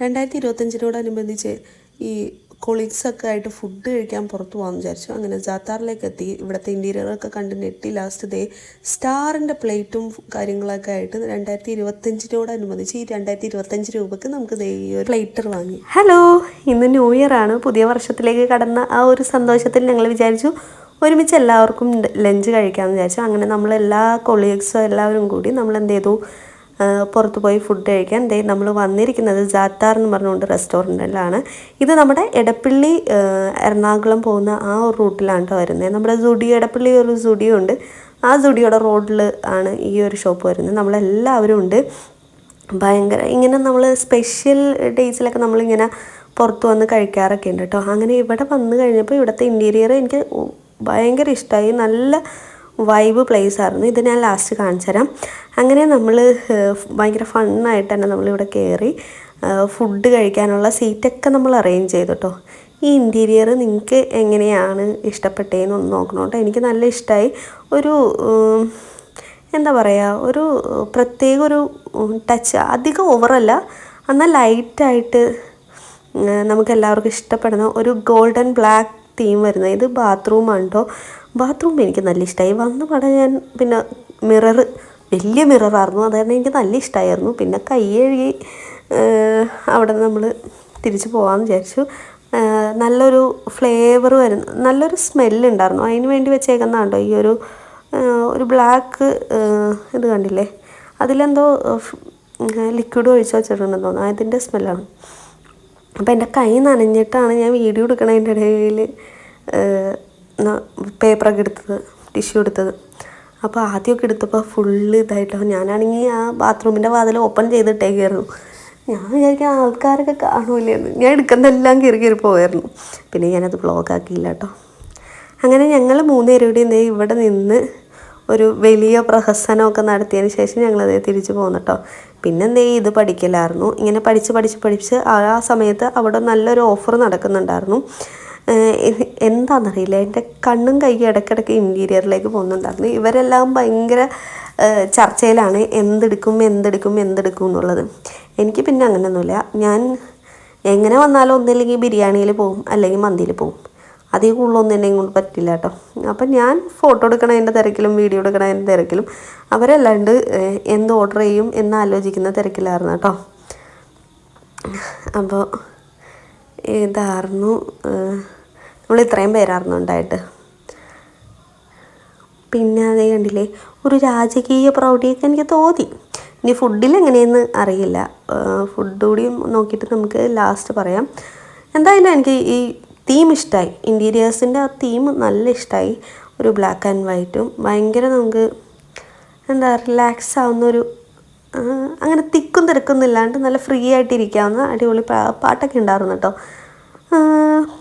രണ്ടായിരത്തി ഇരുപത്തഞ്ചിനോടനുബന്ധിച്ച് ഈ കൊളീഗ്സൊക്കെ ആയിട്ട് ഫുഡ് കഴിക്കാൻ പുറത്തു പോകാമെന്ന് വിചാരിച്ചു. അങ്ങനെ ജാത്താറിലേക്ക് എത്തി ഇവിടുത്തെ ഇന്റീരിയറൊക്കെ കണ്ട് നെട്ടി ലാസ്റ്റ് ഡേ സ്റ്റാറിന്റെ പ്ലേറ്റും കാര്യങ്ങളൊക്കെ ആയിട്ട് രണ്ടായിരത്തി ഇരുപത്തഞ്ചിനോടനുബന്ധിച്ച് ഈ രണ്ടായിരത്തി ഇരുപത്തഞ്ച് രൂപയ്ക്ക് നമുക്ക് ദേ ഈ ഒരു പ്ലേറ്റർ വാങ്ങി. ഹലോ ഇന്ന് ന്യൂ ഇയർ ആണ്. പുതിയ വർഷത്തിലേക്ക് കടന്ന ആ ഒരു സന്തോഷത്തിൽ ഞങ്ങൾ വിചാരിച്ചു ഒരുമിച്ച് എല്ലാവർക്കും ലഞ്ച് കഴിക്കാമെന്ന് വിചാരിച്ചു. അങ്ങനെ നമ്മൾ എല്ലാ കൊളീഗ്സും എല്ലാവരും കൂടി നമ്മൾ എന്ത് ചെയ്തു? പുറത്ത് പോയി ഫുഡ് കഴിക്കാൻ. ദേ നമ്മൾ വന്നിരിക്കുന്നത് ജാത്താർ എന്ന് പറഞ്ഞുകൊണ്ട് റെസ്റ്റോറന്റിലാണ് ഇത് നമ്മുടെ എടപ്പള്ളി എറണാകുളം പോകുന്ന ആ ഒരു റൂട്ടിലാണ് കേട്ടോ വരുന്നത്. നമ്മുടെ സുഡിയോ എടപ്പള്ളി ഒരു സുഡിയോ ഉണ്ട് ആ സുഡിയോയുടെ റോഡിൽ ആണ് ഈ ഒരു ഷോപ്പ് വരുന്നത്. നമ്മളെല്ലാവരും ഉണ്ട്. ഭയങ്കര ഇങ്ങനെ നമ്മൾ സ്പെഷ്യൽ ഡേയ്സിലൊക്കെ നമ്മളിങ്ങനെ പുറത്ത് വന്ന് കഴിക്കാറൊക്കെ ഉണ്ട് കേട്ടോ അങ്ങനെ ഇവിടെ വന്നു കഴിഞ്ഞപ്പോൾ ഇവിടുത്തെ ഇന്റീരിയർ എനിക്ക് ഭയങ്കര ഇഷ്ടമായി നല്ല വൈബ് പ്ലേസ് ആയിരുന്നു. ഇത് ഞാൻ ലാസ്റ്റ് കാണിച്ചു തരാം. അങ്ങനെ നമ്മൾ ഭയങ്കര ഫണ്ണായിട്ട് തന്നെ നമ്മളിവിടെ കയറി ഫുഡ് കഴിക്കാനുള്ള സീറ്റൊക്കെ നമ്മൾ അറേഞ്ച് ചെയ്തു കേട്ടോ ഈ ഇന്റീരിയർ നിങ്ങൾക്ക് എങ്ങനെയാണ് ഇഷ്ടപ്പെട്ടതെന്ന് ഒന്ന് നോക്കണം കേട്ടോ എനിക്ക് നല്ല ഇഷ്ടമായി ഒരു എന്താ പറയുക ഒരു പ്രത്യേക ഒരു ടച്ച് അധികം ഓവറല്ല എന്നാൽ ലൈറ്റായിട്ട് നമുക്ക് എല്ലാവർക്കും ഇഷ്ടപ്പെടുന്ന ഒരു ഗോൾഡൻ ബ്ലാക്ക് തീം വരുന്നത്. ഇത് ബാത്റൂമാണ് കേട്ടോ ബാത്റൂം എനിക്ക് നല്ല ഇഷ്ടമായി വന്ന പടം ഞാൻ പിന്നെ മിറർ വലിയ മിററായിരുന്നു അത് എനിക്ക് നല്ല ഇഷ്ടമായിരുന്നു പിന്നെ കൈ കഴുകി അവിടെ നമ്മൾ തിരിച്ചു പോകാമെന്ന് വിചാരിച്ചു. നല്ലൊരു ഫ്ലേവർ വരുന്ന. നല്ലൊരു സ്മെല്ലുണ്ടായിരുന്നു അതിന് വേണ്ടി വെച്ചേക്കുന്നതാണ്ടോ ഈ ഒരു ഒരു ബ്ലാക്ക് ഇത് കണ്ടില്ലേ? അതിലെന്തോ ലിക്വിഡ് ഒഴിച്ച് വെച്ചിട്ടുണ്ടെന്ന് തോന്നുന്നു. അതിന്റെ സ്മെല്ലാണ് അപ്പോൾ എന്റെ കൈ നനഞ്ഞിട്ടാണ് ഞാൻ വീഡിയോ എടുക്കണതിന്റെ ഇടയിൽ പേപ്പറൊക്കെ എടുത്തത് ടിഷ്യൂ എടുത്തത്. അപ്പോൾ ആദ്യമൊക്കെ എടുത്തപ്പോൾ ഫുള്ള് ഇതായിട്ടോ. ഞാനാണെങ്കിൽ ആ ബാത്റൂമിന്റെ വാതിൽ ഓപ്പൺ ചെയ്തിട്ടേക്കായിരുന്നു. ഞാൻ വിചാരിക്കും ആൾക്കാരൊക്കെ കാണൂലേന്ന് ഞാൻ എടുക്കുന്നതെല്ലാം കയറി കയറി പോയായിരുന്നു പിന്നെ ഞാനത് ബ്ലോഗ് ആക്കിയില്ല കേട്ടോ അങ്ങനെ ഞങ്ങൾ മൂന്നുപേരും കൂടി ദേ ഇവിടെ നിന്ന് ഒരു വലിയ പ്രഹസനമൊക്കെ നടത്തിയതിന് ശേഷം ഞങ്ങളത് തിരിച്ചു പോകുന്നു കേട്ടോ പിന്നെ എന്തേ ഇത് പഠിക്കലായിരുന്നു. ഇങ്ങനെ പഠിച്ച് പഠിച്ച് പഠിച്ച് ആ സമയത്ത് അവിടെ നല്ലൊരു ഓഫർ നടക്കുന്നുണ്ടായിരുന്നു. എന്താണെന്നറിയില്ല എന്റെ കണ്ണും കൈയും ഇടയ്ക്കിടയ്ക്ക് ഇന്റീരിയറിലേക്ക് പോകുന്നുണ്ടായിരുന്നു ഇവരെല്ലാം ഭയങ്കര ചർച്ചയിലാണ്. എന്തെടുക്കും എന്തെടുക്കും എന്തെടുക്കും എന്നുള്ളത്. എനിക്ക് പിന്നെ അങ്ങനെയൊന്നുമില്ല. ഞാൻ എങ്ങനെ വന്നാലും ഒന്നില്ലെങ്കിൽ ബിരിയാണിയിൽ പോകും അല്ലെങ്കിൽ മന്തിയിൽ പോകും. അതിൽ കൂടുതലൊന്നും എന്നെ കൊണ്ട് പറ്റില്ല കേട്ടോ. അപ്പം ഞാൻ ഫോട്ടോ എടുക്കണതിന്റെ തിരക്കിലും വീഡിയോ എടുക്കണതിന്റെ തിരക്കിലും അവരല്ലാണ്ട് എന്ത് ഓർഡർ ചെയ്യും എന്ന് ആലോചിക്കുന്ന തിരക്കിലായിരുന്നു കേട്ടോ. അപ്പോൾ ഇതായിരുന്നു നമ്മൾ ഇത്രയും പേരായിരുന്നു ഉണ്ടായിട്ട്. പിന്നെ അതേ കണ്ടില്ലേ ഒരു രാജകീയ പ്രൗഢിയൊക്കെ എനിക്ക് തോന്നി. ഇനി ഫുഡിൽ എങ്ങനെയെന്ന് അറിയില്ല. ഫുഡ് കൂടി നോക്കിയിട്ട് നമുക്ക് ലാസ്റ്റ് പറയാം. എന്തായാലും എനിക്ക് ഈ തീം ഇഷ്ടമായി ഇന്റീരിയേഴ്സിന്റെ ആ തീം നല്ല ഇഷ്ടമായി ഒരു ബ്ലാക്ക് ആൻഡ് വൈറ്റും ഭയങ്കര നമുക്ക് എന്താ റിലാക്സ് ആവുന്ന ഒരു അങ്ങനെ തിക്കും തിരക്കൊന്നുമില്ലാണ്ട് നല്ല ഫ്രീ ആയിട്ട് ഇരിക്കാവുന്ന അടിപൊളി പാട്ടൊക്കെ ഉണ്ടായിരുന്നു കേട്ടോ.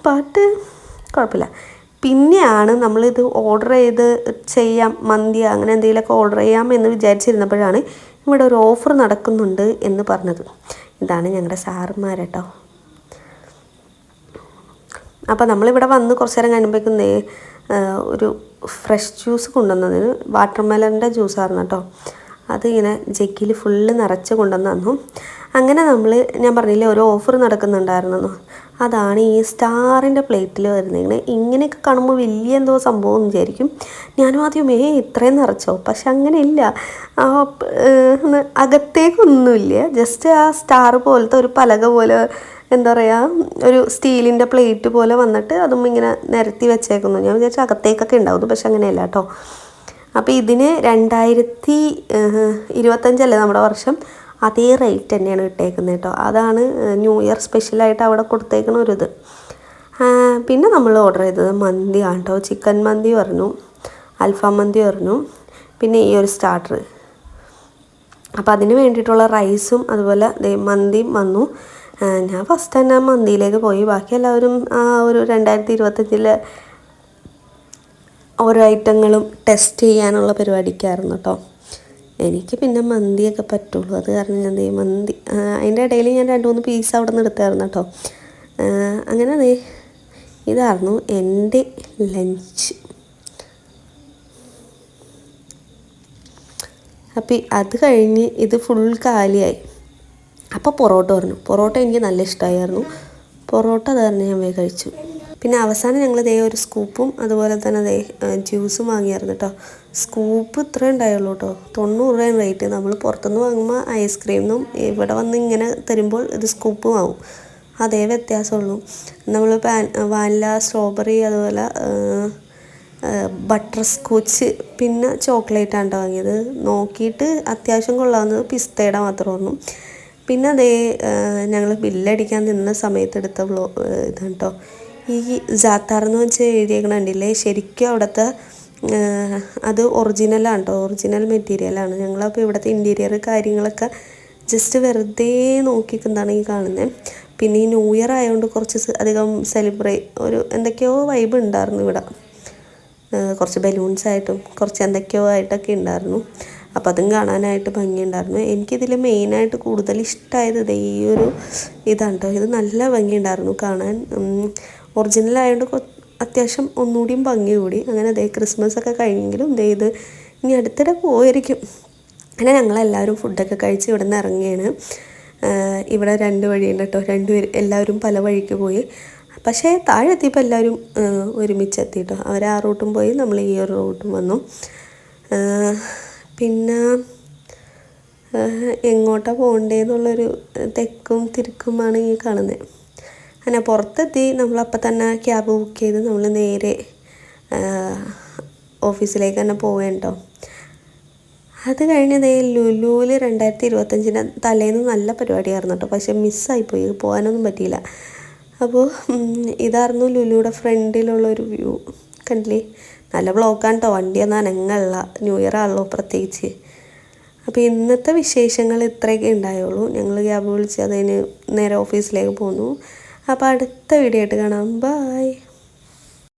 പാട്ട് കുഴപ്പമില്ല. പിന്നെയാണ് നമ്മളിത് ഓർഡർ ചെയ്ത് ചെയ്യാം മന്തി അങ്ങനെ എന്തെങ്കിലുമൊക്കെ ഓർഡർ ചെയ്യാം എന്ന് വിചാരിച്ചിരുന്നപ്പോഴാണ് ഇവിടെ ഒരു ഓഫർ നടക്കുന്നുണ്ട് എന്ന് പറഞ്ഞത്. ഇതാണ് ഞങ്ങളുടെ സാറുമാർ കേട്ടോ. അപ്പോൾ നമ്മളിവിടെ വന്ന് കുറച്ച് നേരം കഴിയുമ്പോഴേക്കും ഒരു ഫ്രഷ് ജ്യൂസ് കൊണ്ടുവന്നതിന് വാട്ടർമെലന്റെ ജ്യൂസ് ജ്യൂസായിരുന്നു കേട്ടോ. അതിങ്ങനെ ജഗ്ഗിൽ ഫുള്ള് നിറച്ച് കൊണ്ടുവന്ന് തന്നു. അങ്ങനെ നമ്മൾ ഞാൻ പറഞ്ഞില്ലേ ഒരു ഓഫർ നടക്കുന്നുണ്ടായിരുന്നു അതാണ് ഈ സ്റ്റാറിന്റെ പ്ലേറ്റിൽ വരുന്നത് ഇങ്ങനെയൊക്കെ കാണുമ്പോൾ വലിയ എന്തോ സംഭവം എന്ന് വിചാരിക്കും. ഞാനും ആദ്യം ഏ ഇത്രയും നിറച്ചോ? പക്ഷെ അങ്ങനെയില്ല. ആ അകത്തേക്കൊന്നുമില്ല. ജസ്റ്റ് ആ സ്റ്റാർ പോലത്തെ ഒരു പലക പോലെ എന്താ പറയുക ഒരു സ്റ്റീലിന്റെ പ്ലേറ്റ് പോലെ വന്നിട്ട് അതും ഇങ്ങനെ നിരത്തി വെച്ചേക്കുന്നു. ഞാൻ വിചാരിച്ചു അകത്തേക്കൊക്കെ ഉണ്ടാവുന്നു പക്ഷെ അങ്ങനെയല്ല കേട്ടോ. അപ്പോൾ ഇതിന് രണ്ടായിരത്തി ഇരുപത്തഞ്ചല്ലേ നമ്മുടെ വർഷം? അതേ റേറ്റ് തന്നെയാണ് ഇട്ടേക്കുന്നത് കേട്ടോ. അതാണ് ന്യൂ ഇയർ സ്പെഷ്യലായിട്ട് അവിടെ കൊടുത്തേക്കണ ഒരു ഇത് പിന്നെ നമ്മൾ ഓർഡർ ചെയ്തത് മന്തിയാണ് കേട്ടോ ചിക്കൻ മന്തി പറഞ്ഞു അൽഫാം മന്തി പറഞ്ഞു പിന്നെ ഈ ഒരു സ്റ്റാർട്ടർ അപ്പോൾ അതിന് വേണ്ടിയിട്ടുള്ള റൈസും അതുപോലെ മന്തിയും വന്നു. ഞാൻ ഫസ്റ്റ് തന്നെ മന്തിയിലേക്ക് പോയി. ബാക്കി എല്ലാവരും ഒരു രണ്ടായിരത്തി ഇരുപത്തഞ്ചിലെ ഓരോ ഐറ്റങ്ങളും ടെസ്റ്റ് ചെയ്യാനുള്ള പരിപാടിക്കായിരുന്നു കേട്ടോ എനിക്ക് പിന്നെ മന്തിയൊക്കെ പറ്റുള്ളൂ. അത് കാരണം ഞാൻ ദേ മന്തി അതിന്റെ ഇടയിൽ ഞാൻ രണ്ട് മൂന്ന് പീസ് അവിടെ നിന്ന് എടുത്തായിരുന്നു കേട്ടോ അങ്ങനെ ദേ ഇതായിരുന്നു എന്റെ ലഞ്ച് അപ്പം അത് കഴിഞ്ഞ് ഇത് ഫുൾ കാലിയായി. അപ്പോൾ പൊറോട്ട പറഞ്ഞു. പൊറോട്ട എനിക്ക് നല്ല ഇഷ്ടമായിരുന്നു പൊറോട്ട തന്നെ ഞാൻ വേഗം കഴിച്ചു. പിന്നെ അവസാനം ഞങ്ങൾ ദേ ഒരു സ്കൂപ്പും അതുപോലെ തന്നെ ദേ ജ്യൂസും വാങ്ങിയായിരുന്നു കേട്ടോ സ്കൂപ്പ് ഇത്രേ ഉണ്ടായുള്ളൂ കേട്ടോ തൊണ്ണൂറ് രൂപയും റേറ്റ്. നമ്മൾ പുറത്തുനിന്ന് വാങ്ങുമ്പോൾ ഐസ്ക്രീമിനും ഇവിടെ വന്ന് ഇങ്ങനെ തരുമ്പോൾ ഇത് സ്കൂപ്പും ആവും. അതേ വ്യത്യാസമുള്ളൂ. നമ്മൾ പാൻ വാനില സ്ട്രോബെറി അതുപോലെ ബട്ടർ സ്കോച്ച് പിന്നെ ചോക്ലേറ്റ് ആണ് വാങ്ങിയത്. നോക്കിയിട്ട് അത്യാവശ്യം കൊള്ളാവുന്നത് പിസ്തയുടെ ഒന്നും പിന്നെ അതേ ഞങ്ങൾ ബില്ലടിക്കാൻ നിന്ന സമയത്ത് എടുത്ത വ്ലോ ഇതാണ് കേട്ടോ ഈ ജാത്താർ എന്ന് വെച്ച് എഴുതിയേക്കണ കണ്ടില്ലേ? ശരിക്കും അവിടുത്തെ അത് ഒറിജിനലാണ് കേട്ടോ ഒറിജിനൽ മെറ്റീരിയലാണ് ഞങ്ങളപ്പോൾ ഇവിടുത്തെ ഇന്റീരിയർ കാര്യങ്ങളൊക്കെ ജസ്റ്റ് വെറുതെ നോക്കിക്കുന്നതാണ് ഈ കാണുന്നത് പിന്നെ ഈ ന്യൂ ഇയർ ആയതുകൊണ്ട് കുറച്ച് അധികം സെലിബ്രേറ്റ് ഒരു എന്തൊക്കെയോ വൈബ് ഉണ്ടായിരുന്നു ഇവിടെ. കുറച്ച് ബലൂൺസ് ആയിട്ടും കുറച്ച് എന്തൊക്കെയോ ആയിട്ടൊക്കെ ഉണ്ടായിരുന്നു അപ്പോൾ അതും കാണാനായിട്ട് ഭംഗിയുണ്ടായിരുന്നു എനിക്കിതിൽ മെയിനായിട്ട് കൂടുതൽ ഇഷ്ടമായത് ഈ ഒരു ഇതാണ് കേട്ടോ ഇത് നല്ല ഭംഗിയുണ്ടായിരുന്നു കാണാൻ. ഒറിജിനൽ ആയതുകൊണ്ട് അത്യാവശ്യം ഒന്നുകൂടിയും ഭംഗി കൂടി. അങ്ങനെ ദേ ക്രിസ്മസ് ഒക്കെ കഴിഞ്ഞെങ്കിലും ദേ ഇത് ഇനി അടുത്തിടെ പോയിരിക്കും. അങ്ങനെ ഞങ്ങളെല്ലാവരും ഫുഡൊക്കെ കഴിച്ച് ഇവിടെ നിന്ന് ഇറങ്ങിയാണ് ഇവിടെ രണ്ട് വഴിയുണ്ട് കേട്ടോ രണ്ടുപേർ എല്ലാവരും പല വഴിക്ക് പോയി. പക്ഷേ താഴെ എത്തിയപ്പോൾ എല്ലാവരും ഒരുമിച്ച് എത്തി കേട്ടോ അവർ ആ റൂട്ടും പോയി നമ്മൾ ഈ ഒരു റൂട്ടും വന്നു. പിന്നെ എങ്ങോട്ടാണ് പോകണ്ടേന്നുള്ളൊരു തെക്കും തിരുക്കുമാണ് ഈ കാണുന്നത് അങ്ങനെ പുറത്തെത്തി നമ്മളപ്പം തന്നെ ക്യാബ് ബുക്ക് ചെയ്ത് നമ്മൾ നേരെ ഓഫീസിലേക്ക് തന്നെ പോവേണ്ടോ? അത് കഴിഞ്ഞ് ദേ ലുലുവിൽ രണ്ടായിരത്തി ഇരുപത്തഞ്ചിന് തലേന്ന് നല്ല പരിപാടിയായിരുന്നു കേട്ടോ. പക്ഷെ മിസ്സായിപ്പോയി പോകാനൊന്നും പറ്റിയില്ല. അപ്പോൾ ഇതായിരുന്നു ലുലുയുടെ ഫ്രണ്ടിലുള്ളൊരു വ്യൂ കണ്ടില്ലേ? നല്ല ബ്ലോക്കാണ് കേട്ടോ വണ്ടി എന്നാൽ അനങ്ങല്ല. ന്യൂ ഇയർ ആണല്ലോ പ്രത്യേകിച്ച്. അപ്പോൾ ഇന്നത്തെ വിശേഷങ്ങൾ ഇത്രയൊക്കെ ഉണ്ടായുള്ളൂ. ഞങ്ങൾ ക്യാബ് വിളിച്ച് അതിന് നേരെ ഓഫീസിലേക്ക് പോന്നു. അപ്പോൾ അടുത്ത വീഡിയോ ആയിട്ട് കാണാം. ബായ്